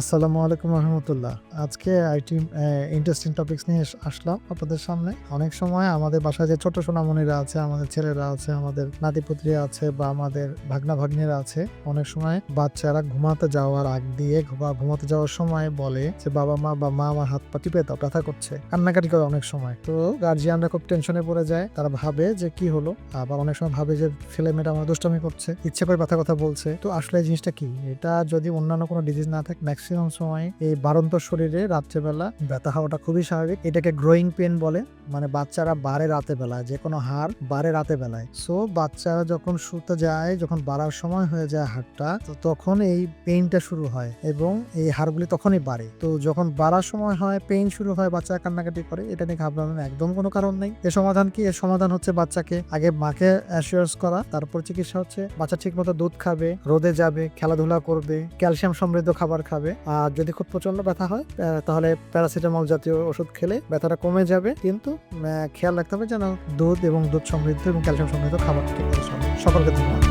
আসসালামু আলাইকুম রহমতুল্লাহ। আজকে আইটি ইন্টারেস্টিং টপিকস নিয়ে আসলাম আপনাদের সামনে। অনেক সময় আমাদের বাসায় যে ছোট সোনামণিরা আছে, আমাদের ছেলেরা আছে, আমাদের নাতিপুত্রী আছে বা আমাদের ভাগনা ভাগ্নিরা আছে, অনেক সময় বাচ্চারা ঘুমাতে যাওয়ার আগ দিয়ে বা ঘুমাতে যাওয়ার সময় বলে যে, বাবা মা বা মা আমার হাত পা টিপে দাও, ব্যথা করছে। কান্নাকাটি করে অনেক সময়। তো গার্জিয়ানরা খুব টেনশনে পড়ে যায়। তারা ভাবে যে, কি হলো? আবার অনেক সময় ভাবে যে ছেলে মেয়েটা আমার দুষ্টামি করছে, ইচ্ছে করে ব্যথা কথা বলছে। তো আসলে এই জিনিসটা কি? এটা যদি অন্যান্য কোনো ডিজিজ না থাকে ম্যাক্সিমাম সময় এই বারন্ত শরীরে রাত্রেবেলা ব্যথা হওয়াটা খুবই স্বাভাবিক। এটাকে গ্রোয়িং পেন বলে। মানে বাচ্চারা বারে রাতে বেলায় যে কোনো হাড় বাড়ে রাতে বেলায় সো বাচ্চারা যখন শুতে যায়, যখন বাড়ার সময় হয়ে যায় হাড়টা, তো তখন এই পেইনটা শুরু হয় এবং এই হাড়গুলি তখনই বাড়ে। তো যখন বাড়ার সময় হয় পেইন শুরু হয়, বাচ্চা কান্নাকাটি করে, এটা নিয়ে ঘাবড়ানোর একদম কোনো কারণ নেই। এর সমাধান কি? এর সমাধান হচ্ছে বাচ্চাকে আগে মাকে অ্যাসিওর্স করা, তারপর চিকিৎসা হচ্ছে। বাচ্চা ঠিক মতো দুধ খাবে, রোদে যাবে, খেলাধুলা করবে, ক্যালসিয়াম সমৃদ্ধ খাবার খাবে। আর যদি খুব প্রচণ্ড ব্যথা হয় তাহলে প্যারাসিটামল জাতীয় ওষুধ খেলে ব্যথাটা কমে যাবে। কিন্তু খেয়াল রাখতে হবে যেন দুধ এবং দুধ সমৃদ্ধ এবং ক্যালসিয়াম সমৃদ্ধ খাবার খেতে সকলকে ধন্যবাদ।